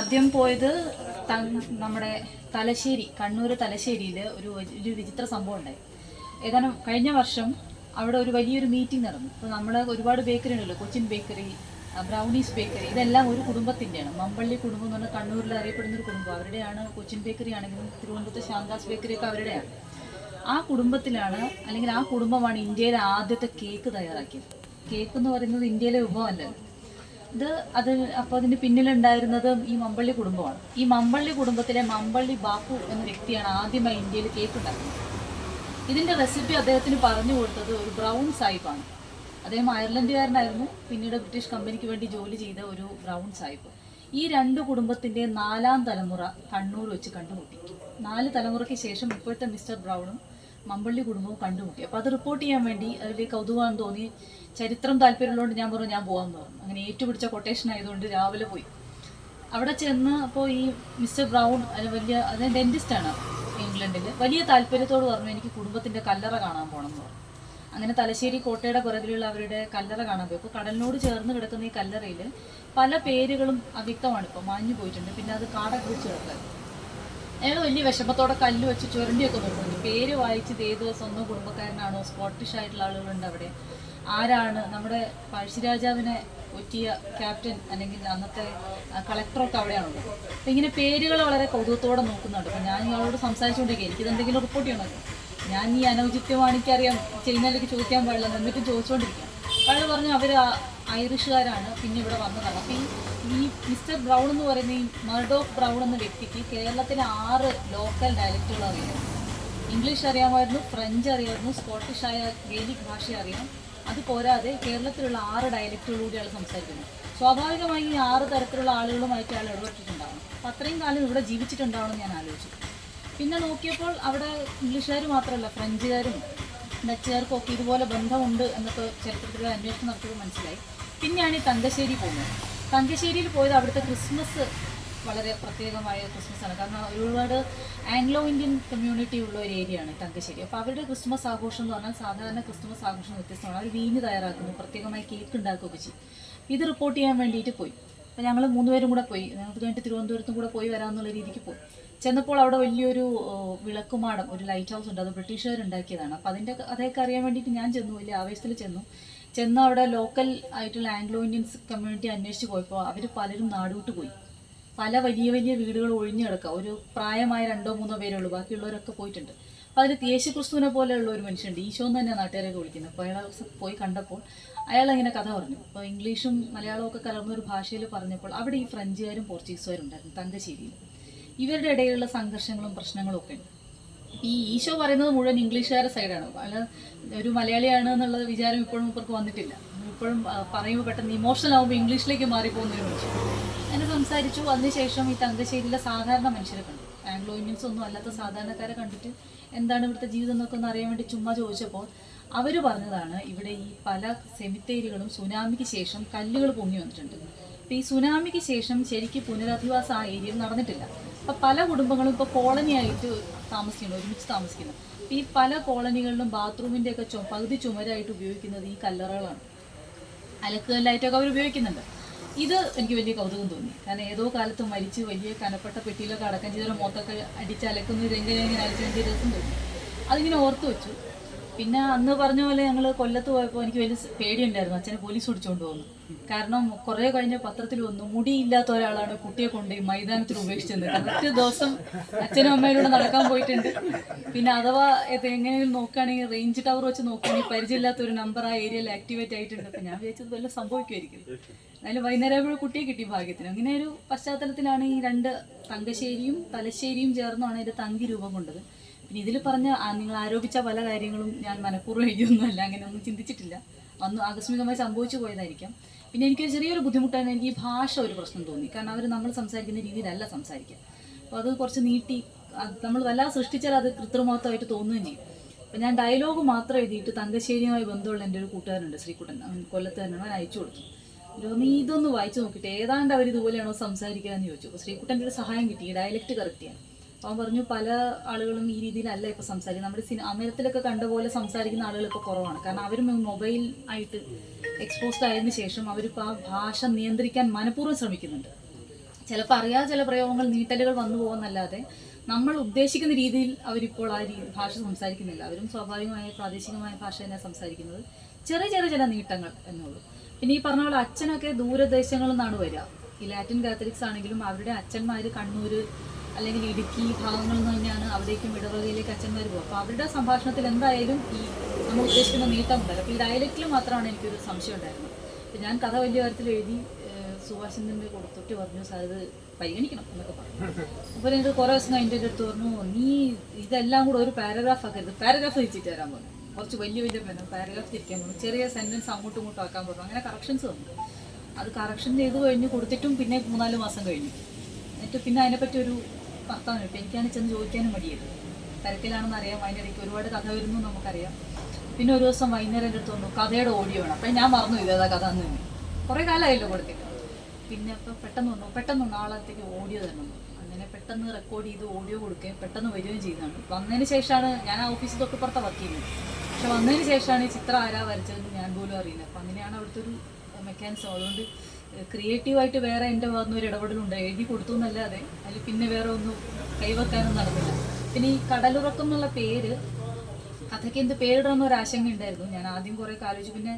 ആദ്യം പോയത് നമ്മുടെ തലശ്ശേരി കണ്ണൂർ തലശ്ശേരിയിൽ ഒരു ഒരു വിചിത്ര സംഭവം ഉണ്ടായി. ഏതാനും കഴിഞ്ഞ വർഷം അവിടെ ഒരു വലിയൊരു മീറ്റിംഗ് നടന്നു. അപ്പോൾ നമ്മൾ ഒരുപാട് ബേക്കറി ഉണ്ടല്ലോ കൊച്ചിൻ ബേക്കറി ബ്രൗണീസ് ബേക്കറി ഇതെല്ലാം ഒരു കുടുംബത്തിന്റെയാണ് മമ്പള്ളി കുടുംബം എന്ന് പറഞ്ഞാൽ കണ്ണൂരിൽ അറിയപ്പെടുന്ന ഒരു കുടുംബം. അവരുടെയാണ് കൊച്ചിൻ ബേക്കറി ആണെങ്കിലും തിരുവനന്തപുരത്തെ ശാന്താസ് ബേക്കറി ഒക്കെ അവരുടെയാണ്. ആ കുടുംബത്തിലാണ് അല്ലെങ്കിൽ ആ കുടുംബമാണ് ഇന്ത്യയിലെ ആദ്യത്തെ കേക്ക് തയ്യാറാക്കിയത്. കേക്ക് എന്ന് പറയുന്നത് ഇന്ത്യയിലെ വിഭവമല്ലല്ലോ ഇത് അത് അപ്പോൾ അതിന് പിന്നിലുണ്ടായിരുന്നത് ഈ മമ്പള്ളി കുടുംബമാണ്. ഈ മമ്പള്ളി കുടുംബത്തിലെ മമ്പള്ളി ബാപ്പു എന്ന വ്യക്തിയാണ് ആദ്യമായി ഇന്ത്യയിൽ കേക്ക് ഉണ്ടാക്കുന്നത്. ഇതിന്റെ റെസിപ്പി അദ്ദേഹത്തിന് പറഞ്ഞു കൊടുത്തത് ഒരു ബ്രൗൺ സാഹിബാണ്. അദ്ദേഹം അയർലൻഡുകാരനായിരുന്നു പിന്നീട് ബ്രിട്ടീഷ് കമ്പനിക്ക് വേണ്ടി ജോലി ചെയ്ത ഒരു ബ്രൗൺ സാഹിബ്. ഈ രണ്ട് കുടുംബത്തിന്റെ നാലാം തലമുറ കണ്ണൂർ വെച്ച് കണ്ടുമുട്ടി. നാല് തലമുറയ്ക്ക് ശേഷം ഇപ്പോഴത്തെ മിസ്റ്റർ ബ്രൗണും മമ്പള്ളി കുടുംബവും കണ്ടുമുട്ടി. അപ്പോൾ അത് റിപ്പോർട്ട് ചെയ്യാൻ വേണ്ടി അതിൽ കൗതുകം തോന്നി. ചരിത്രം താല്പര്യമുള്ളതുകൊണ്ട് ഞാൻ പറഞ്ഞു ഞാൻ പോകാമെന്ന് പറഞ്ഞു. അങ്ങനെ ഏറ്റുപിടിച്ച കൊട്ടേഷൻ ആയതുകൊണ്ട് രാവിലെ പോയി. അവിടെ ചെന്ന് അപ്പോൾ ഈ മിസ്റ്റർ ബ്രൗൺ അത് വലിയ അത് ഡെന്റിസ്റ്റാണ് ഇംഗ്ലണ്ടിൽ വലിയ താല്പര്യത്തോട് പറഞ്ഞു എനിക്ക് കുടുംബത്തിന്റെ കല്ലറ കാണാൻ പോകണം എന്ന് പറഞ്ഞു. അങ്ങനെ തലശ്ശേരി കോട്ടയുടെ പുറകിലുള്ള അവരുടെ കല്ലറ കാണാൻ പോയി. അപ്പോൾ കടലിനോട് ചേർന്ന് കിടക്കുന്ന ഈ കല്ലറയിൽ പല പേരുകളും അവ്യക്തമാണ്. ഇപ്പോൾ മാഞ്ഞു പോയിട്ടുണ്ട്. പിന്നെ അത് കാടൊക്കെ പിടിച്ച് കിടക്കുക അയാൾ വലിയ വിഷമത്തോടെ കല്ല് വെച്ച് ചുരണ്ടിയൊക്കെ നോക്കുന്നു പേര് വായിച്ചത് ഏത് സ്വന്തം കുടുംബക്കാരനാണോ? സ്കോട്ടിഷ് ആയിട്ടുള്ള ആളുകളുണ്ട് അവിടെ. ആരാണ് നമ്മുടെ പഴശ്ശിരാജാവിനെ ഒറ്റിയ ക്യാപ്റ്റൻ അല്ലെങ്കിൽ അന്നത്തെ കളക്ടറൊക്കെ അവിടെയാണുള്ളത്? അപ്പം ഇങ്ങനെ പേരുകൾ വളരെ കൗതുകത്തോടെ നോക്കുന്നുണ്ട്. അപ്പം ഞാൻ ഇയാളോട് സംസാരിച്ചുകൊണ്ടിരിക്കുക എനിക്കിത് എന്തെങ്കിലും റിപ്പോർട്ട് ചെയ്യണമല്ലോ ഞാൻ ഈ അനൗചിത്യമാണ് എനിക്കറിയാം ചെയ്യുന്നതിലേക്ക് ചോദിക്കാൻ പാടില്ല എന്നിട്ടും ചോദിച്ചുകൊണ്ടിരിക്കുക അയാൾ പറഞ്ഞു അവർ ഐറിഷുകാരാണ് പിന്നെ ഇവിടെ വന്നതാണ്. അപ്പം ഈ ഈ മിസ്റ്റർ ബ്രൗൺ എന്ന് പറയുന്ന ഈ മർഡോക്ക് ബ്രൗൺ എന്ന വ്യക്തിക്ക് കേരളത്തിലെ ആറ് ലോക്കൽ ഡയലക്റ്റുകൾ അറിയാം. ഇംഗ്ലീഷ് അറിയാമായിരുന്നു ഫ്രഞ്ച് അറിയാമായിരുന്നു സ്കോട്ടിഷ് ആയ ഗേലിക് ഭാഷ അറിയാം. അത് പോരാതെ കേരളത്തിലുള്ള ആറ് ഡയലക്റ്റുകൾ കൂടിയാണ് സംസാരിക്കുന്നത്. സ്വാഭാവികമായി ഈ ആറ് തരത്തിലുള്ള ആളുകളുമായിട്ട് അയാൾ ഇടപെട്ടിട്ടുണ്ടാവണം. അപ്പം അത്രയും കാലം ഇവിടെ ജീവിച്ചിട്ടുണ്ടാവണം ഞാൻ ആലോചിച്ചു. പിന്നെ നോക്കിയപ്പോൾ അവിടെ ഇംഗ്ലീഷുകാർ മാത്രമല്ല ഫ്രഞ്ചുകാരും ഡച്ചുകാർക്കും ഒക്കെ ഇതുപോലെ ബന്ധമുണ്ട് എന്നൊക്കെ ചരിത്രത്തിൽ അന്വേഷണം നടത്തിയത് മനസ്സിലായി. പിന്നെയാണ് ഈ തങ്കശ്ശേരി പോകുന്നത്. തങ്കശ്ശേരിയിൽ പോയത് അവിടുത്തെ ക്രിസ്മസ് വളരെ പ്രത്യേകമായ ക്രിസ്മസ് ആണ് കാരണം ഒരുപാട് ആംഗ്ലോ ഇന്ത്യൻ കമ്മ്യൂണിറ്റി ഉള്ള ഒരു ഏരിയ ആണ് തങ്കശ്ശേരി. അപ്പോൾ അവരുടെ ക്രിസ്മസ് ആഘോഷം എന്ന് പറഞ്ഞാൽ സാധാരണ ക്രിസ്മസ് ആഘോഷം വ്യത്യസ്തമാണ്. അവർ വീഞ്ഞ് തയ്യാറാക്കുന്നു. പ്രത്യേകമായി കേക്ക് ഉണ്ടാക്കുകയൊക്കെ ചെയ്യും. ഇത് റിപ്പോർട്ട് ചെയ്യാൻ വേണ്ടിയിട്ട് പോയി. അപ്പോൾ ഞങ്ങൾ മൂന്നുപേരും കൂടെ പോയി. ഞങ്ങൾക്ക് കഴിഞ്ഞിട്ട് തിരുവനന്തപുരത്തും കൂടെ പോയി വരാമെന്നുള്ള രീതിക്ക് പോയി. ചെന്നപ്പോൾ അവിടെ വലിയൊരു വിളക്കുമാടം ഒരു ലൈറ്റ് ഹൗസ് ഉണ്ട്. അത് ബ്രിട്ടീഷുകാർ ഉണ്ടാക്കിയതാണ് അപ്പോൾ അതിന്റെ അതൊക്കെ അറിയാൻ വേണ്ടിയിട്ട് ഞാൻ ചെന്നു. വലിയ ആവേശത്തിൽ ചെന്നു. ചെന്ന് അവിടെ ലോക്കൽ ആയിട്ടുള്ള ആംഗ്ലോ ഇന്ത്യൻസ് കമ്മ്യൂണിറ്റി അന്വേഷിച്ച് പോയപ്പോൾ അവർ പലരും നാടുവിട്ട് പോയി. പല വലിയ വലിയ വീടുകൾ ഒഴിഞ്ഞു കിടക്കുക. ഒരു പ്രായമായ രണ്ടോ മൂന്നോ പേരേ ഉള്ളൂ. ബാക്കിയുള്ളവരൊക്കെ പോയിട്ടുണ്ട്. അപ്പോൾ അതിൽ യേശു ക്രിസ്തുവിനെ പോലെയുള്ള ഒരു മനുഷ്യനുണ്ട്. ഈശോ തന്നെ നാട്ടുകാരൊക്കെ വിളിക്കുന്നത് അപ്പോൾ അയാൾ പോയി കണ്ടപ്പോൾ അയാൾ അങ്ങനെ കഥ പറഞ്ഞു. അപ്പോൾ ഇംഗ്ലീഷും മലയാളവും ഒക്കെ കലർന്ന ഒരു ഭാഷയിൽ പറഞ്ഞപ്പോൾ അവിടെ ഈ ഫ്രഞ്ചുകാരും പോർച്ചുഗീസുകാരും ഉണ്ടായിരുന്നു തങ്കശ്ശേരിയിൽ. ഇവരുടെ ഇടയിലുള്ള സംഘർഷങ്ങളും പ്രശ്നങ്ങളും ഒക്കെ ഉണ്ട്. ഈ ഈശോ പറയുന്നത് മുഴുവൻ ഇംഗ്ലീഷുകാരുടെ സൈഡാണ്. അല്ല ഒരു മലയാളിയാണ് എന്നുള്ള വിചാരം ഇപ്പോഴും ഇവർക്ക് വന്നിട്ടില്ല. ഇപ്പോഴും പറയുമ്പോൾ പെട്ടെന്ന് ഇമോഷണൽ ആകുമ്പോൾ ഇംഗ്ലീഷിലേക്ക് ഒരു മനുഷ്യൻ. അങ്ങനെ സംസാരിച്ചു. അതിനുശേഷം ഈ തങ്കശ്ശേരിയിലെ സാധാരണ മനുഷ്യരെ കണ്ടു. ആംഗ്ലോ ഇന്ത്യൻസ് ഒന്നും അല്ലാത്ത സാധാരണക്കാരെ കണ്ടിട്ട് എന്താണ് ഇവിടുത്തെ ജീവിതം എന്നൊക്കെ ഒന്ന് അറിയാൻ വേണ്ടി ചുമ്മാ ചോദിച്ചപ്പോൾ അവർ പറഞ്ഞതാണ് ഇവിടെ ഈ പല സെമിത്തേരികളും സുനാമിക്ക് ശേഷം കല്ലുകൾ പൊങ്ങി വന്നിട്ടുണ്ട്. അപ്പോൾ ഈ സുനാമിക്ക് ശേഷം ശരിക്കും പുനരധിവാസം ആ ഏരിയയിൽ നടന്നിട്ടില്ല. അപ്പം പല കുടുംബങ്ങളും ഇപ്പോൾ കോളനി ആയിട്ട് താമസിക്കുന്നു ഒരുമിച്ച് താമസിക്കുന്നത് ഈ പല കോളനികളിലും ബാത്റൂമിന്റെ ഒക്കെ ചു പകുതി ചുമരായിട്ട് ഉപയോഗിക്കുന്നത് ഈ കല്ലറകളാണ്. അലക്കുകല്ലായിട്ടൊക്കെ അവർ ഉപയോഗിക്കുന്നുണ്ട്. ഇത് എനിക്ക് വലിയ കൗതുകം തോന്നി. കാരണം ഏതോ കാലത്ത് മരിച്ച് വലിയ കനപ്പെട്ട പെട്ടിയിലൊക്കെ അടക്കം ചെയ്തൊരു മൊത്തൊക്കെ അടിച്ച് അലക്കുന്ന രംഗം ഇങ്ങനെ അലക്കേണ്ടി രസം തോന്നി. അതിങ്ങനെ ഓർത്ത് വെച്ചു. പിന്നെ അന്ന് പറഞ്ഞ പോലെ ഞങ്ങൾ കൊല്ലത്ത് പോയപ്പോൾ എനിക്ക് വലിയ പേടിയുണ്ടായിരുന്നു. അച്ഛനെ പോലീസ് പിടിച്ചുകൊണ്ട് പോകുന്നു കാരണം കുറേ കഴിഞ്ഞ പത്രത്തിൽ വന്നു. മുടിയില്ലാത്ത ഒരാളാണ് കുട്ടിയെ കൊണ്ട് മൈതാനത്തിൽ ഉപേക്ഷിച്ചത്. കറക്റ്റ് ദിവസം അച്ഛനും അമ്മയിലൂടെ നടക്കാൻ പോയിട്ടുണ്ട്. പിന്നെ അഥവാ ഇത് എങ്ങനെയെങ്കിലും നോക്കുകയാണെങ്കിൽ റേഞ്ച് ടവർ വെച്ച് നോക്കുകയാണെങ്കിൽ പരിചയമില്ലാത്ത ഒരു നമ്പർ ആ ഏരിയയിൽ ആക്ടിവേറ്റ് ആയിട്ടുണ്ട്. അപ്പം ഞാൻ വിചാരിച്ചത് വല്ല സംഭവിക്കുമായിരിക്കും അതിൽ വൈകുന്നേരം കുട്ടിയെ കിട്ടി ഭാഗ്യത്തിന്. അങ്ങനെ ഒരു പശ്ചാത്തലത്തിലാണ് ഈ രണ്ട് തങ്കശ്ശേരിയും തലശ്ശേരിയും ചേർന്നാണ് അതിന്റെ തങ്കി രൂപം കൊണ്ടത്. പിന്നെ ഇതിൽ പറഞ്ഞ നിങ്ങൾ ആരോപിച്ച പല കാര്യങ്ങളും ഞാൻ മനഃപൂർവം എഴുതിയൊന്നുമല്ല അങ്ങനെ ഒന്നും ചിന്തിച്ചിട്ടില്ല. അന്ന് ആകസ്മികമായി സംഭവിച്ചു പോയതായിരിക്കാം. പിന്നെ എനിക്കൊരു ചെറിയൊരു ബുദ്ധിമുട്ടാണ് എനിക്ക് ഈ ഭാഷ ഒരു പ്രശ്നം തോന്നി. കാരണം അവർ നമ്മൾ സംസാരിക്കുന്ന രീതിയിലല്ല സംസാരിക്കുക. അപ്പോൾ അത് കുറച്ച് നീട്ടി നമ്മൾ വല്ലാതെ സൃഷ്ടിച്ചാൽ അത് കൃത്രിമത്വമായിട്ട് തോന്നുകയും ചെയ്യും. അപ്പം ഞാൻ ഡയലോഗ് മാത്രം എഴുതിയിട്ട് തങ്കശ്ശേരിയുമായി ബന്ധമുള്ള എന്റെ ഒരു കൂട്ടുകാരുണ്ട് ശ്രീകുട്ടൻ. അവൻ കൊല്ലത്ത് തന്നെ അവൻ അയച്ചു കൊടുത്തു. നീ ഇതൊന്ന് വായിച്ചു നോക്കിയിട്ട് ഏതാണ്ട് അവർ ഇതുപോലെയാണോ സംസാരിക്കുക എന്ന് ചോദിച്ചു. അപ്പോൾ ശ്രീകുട്ടന്റെ ഒരു സഹായം കിട്ടി ഡയലക്റ്റ് കറക്റ്റ് ചെയ്യാൻ. അവൻ പറഞ്ഞു പല ആളുകളും ഈ രീതിയിലല്ല ഇപ്പോൾ സംസാരിക്കുന്നത്. നമ്മുടെ സിനിമ അമേരത്തിലൊക്കെ കണ്ട പോലെ സംസാരിക്കുന്ന ആളുകൾ ഇപ്പോൾ കുറവാണ്. കാരണം അവർ മൊബൈൽ ആയിട്ട് എക്സ്പോസ്ഡ് ആയതിനു ശേഷം അവരിപ്പോൾ ആ ഭാഷ നിയന്ത്രിക്കാൻ മനഃപൂർവം ശ്രമിക്കുന്നുണ്ട്. ചിലപ്പോൾ അറിയാതെ ചില പ്രയോഗങ്ങൾ നീട്ടലുകൾ വന്നു പോകുന്നല്ലാതെ നമ്മൾ ഉദ്ദേശിക്കുന്ന രീതിയിൽ അവരിപ്പോൾ ആ ഭാഷ സംസാരിക്കുന്നില്ല. അവരും സ്വാഭാവികമായ പ്രാദേശികമായ ഭാഷ തന്നെ സംസാരിക്കുന്നത്. ചെറിയ ചെറിയ ചില നീട്ടങ്ങൾ എന്നുള്ളൂ. പിന്നെ ഈ പറഞ്ഞ പോലെ അച്ഛനൊക്കെ ദൂരദേശങ്ങളിൽ നിന്നാണ് വരിക. ഈ ലാറ്റിൻ കാത്തലിക്സ് ആണെങ്കിലും അവരുടെ അച്ഛന്മാർ കണ്ണൂർ അല്ലെങ്കിൽ ഇടുക്കി ഭാഗങ്ങളിൽ നിന്ന് തന്നെയാണ് അവിടേക്കും ഇടവകയിലേക്ക് അച്ഛന്മാർ പോകും അപ്പോൾ അവരുടെ സംഭാഷണത്തിൽ എന്തായാലും ഈ നമ്മൾ ഉദ്ദേശിക്കുന്ന നീട്ടം ഉണ്ടല്ലോ. അപ്പോൾ ഈ ഡയലക്റ്റിൽ മാത്രമാണ് എനിക്കൊരു സംശയം ഉണ്ടായിരുന്നത്. അപ്പോൾ ഞാൻ കഥ വലിയ കാര്യത്തിൽ എഴുതി ഏഹ് കൊടുത്തൊട്ട് പറഞ്ഞു സാർ ഇത് പരിഗണിക്കണം എന്നൊക്കെ പറഞ്ഞു. അപ്പോൾ എനിക്ക് കുറേ ദിവസം കഴിഞ്ഞിട്ട് അടുത്ത് പറഞ്ഞു നീ ഇതെല്ലാം കൂടെ ഒരു പാരഗ്രാഫ് ആക്കരുത്. പാരഗ്രാഫ് തിരിച്ചിട്ട് തരാൻ പറഞ്ഞു. കുറച്ച് വലിയ വലിയ പെണ്ണ് പാരഗ്രാഫ് തിരിക്കാൻ പറഞ്ഞു. ചെറിയ സെന്റൻസ് അങ്ങോട്ടും ഇങ്ങോട്ടും ആക്കാൻ പറഞ്ഞു. അങ്ങനെ കറക്ഷൻസ് വന്നു. അത് കറക്ഷൻ ചെയ്ത് കഴിഞ്ഞ് കൊടുത്തിട്ടും പിന്നെ മൂന്നാൽ മാസം കഴിഞ്ഞു. എന്നിട്ട് പിന്നെ അതിനെപ്പറ്റി ഒരു വർത്തമാനം ഇപ്പം എനിക്കാണ് ചെന്ന് ചോദിക്കാനും മടിയത് തിരക്കിലാണെന്ന് അറിയാം അതിന്റെ ഇടയ്ക്ക് ഒരുപാട് കഥ വരുന്നു നമുക്കറിയാം. പിന്നെ ഒരു ദിവസം വൈകുന്നേരം എന്റെ അടുത്ത് വന്നു കഥയുടെ ഓഡിയോ ആണ്. അപ്പം ഞാൻ മറന്നു ഇതേതാ കഥ എന്ന് തന്നെ കുറേ കാലമായല്ലോ കൊടുത്തിട്ട്. പിന്നെ അപ്പം പെട്ടെന്ന് വന്നു പെട്ടെന്ന് നാളത്തേക്ക് ഓഡിയോ തന്നെ അങ്ങനെ പെട്ടെന്ന് റെക്കോർഡ് ചെയ്ത് ഓഡിയോ കൊടുക്കുകയും പെട്ടെന്ന് വരികയും ചെയ്തതാണ് വന്നതിന് ശേഷമാണ് ഞാൻ ആ ഓഫീസിൽ തൊട്ടുപുറത്തെ വർക്ക് ചെയ്യുന്നത് പക്ഷെ വന്നതിന് ശേഷമാണ് ഈ ചിത്രം ആരാ വരച്ചതെന്ന് ഞാൻ പോലും അറിയുന്നത് അപ്പം അങ്ങനെയാണ് അവിടുത്തെ ഒരു മെക്കാനിസം അതുകൊണ്ട് ക്രിയേറ്റീവായിട്ട് വേറെ എന്റെ ഭാഗത്തുനിന്ന് ഒരു ഇടപെടലുണ്ട്. എഴുതി കൊടുത്തു എന്നല്ലാതെ അതിൽ പിന്നെ വേറെ ഒന്നും കൈവെക്കാനൊന്നും നടന്നില്ല. പിന്നെ ഈ കടലുറക്കം എന്നുള്ള പേര് കഥയ്ക്ക് എന്ത് പേരിടണം ആശങ്ക ഉണ്ടായിരുന്നു ഞാൻ ആദ്യം കുറേ ആലോചിച്ചു. പിന്നെ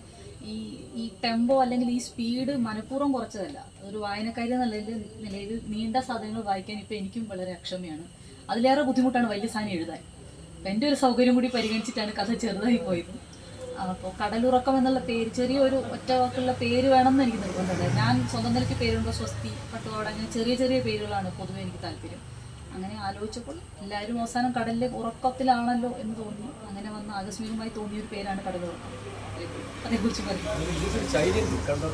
ഈ ഈ ടെമ്പോ അല്ലെങ്കിൽ ഈ സ്പീഡ് മനഃപൂർവം കുറച്ചതല്ല. ഒരു വായനക്കാരി എന്ന നിലയിൽ നീണ്ട സാധനങ്ങൾ വായിക്കാൻ ഇപ്പോൾ എനിക്കും വളരെ അക്ഷമയാണ്. അതിലേറെ ബുദ്ധിമുട്ടാണ് വലിയ സാധനം എഴുതാൻ എന്റെ ഒരു സൗകര്യം കൂടി പരിഗണിച്ചിട്ടാണ് കഥ ചെറുതായി പോയത്. അപ്പോൾ കടലുറക്കം എന്നുള്ള പേര് ചെറിയൊരു ഒറ്റ വാക്കുള്ള പേര് വേണമെന്ന് എനിക്ക് നിർബന്ധമുണ്ട് ഞാൻ സ്വന്തം നിലയ്ക്ക് പേരുണ്ടോ? സ്വസ്തി പട്ടുപാട് അങ്ങനെ ചെറിയ ചെറിയ പേരുകളാണ് പൊതുവെ എനിക്ക് താല്പര്യം. അങ്ങനെ ആലോചിച്ചപ്പോൾ എല്ലാവരും അവസാനം കടലിലെ ഉറക്കത്തിലാണല്ലോ എന്ന് തോന്നി. അങ്ങനെ വന്ന ആകസ്മികമായി തോന്നിയ ഒരു പേരാണ് കടലുറക്കം. അതേക്കുറിച്ച് പറയും ശൈലി കണ്ടോ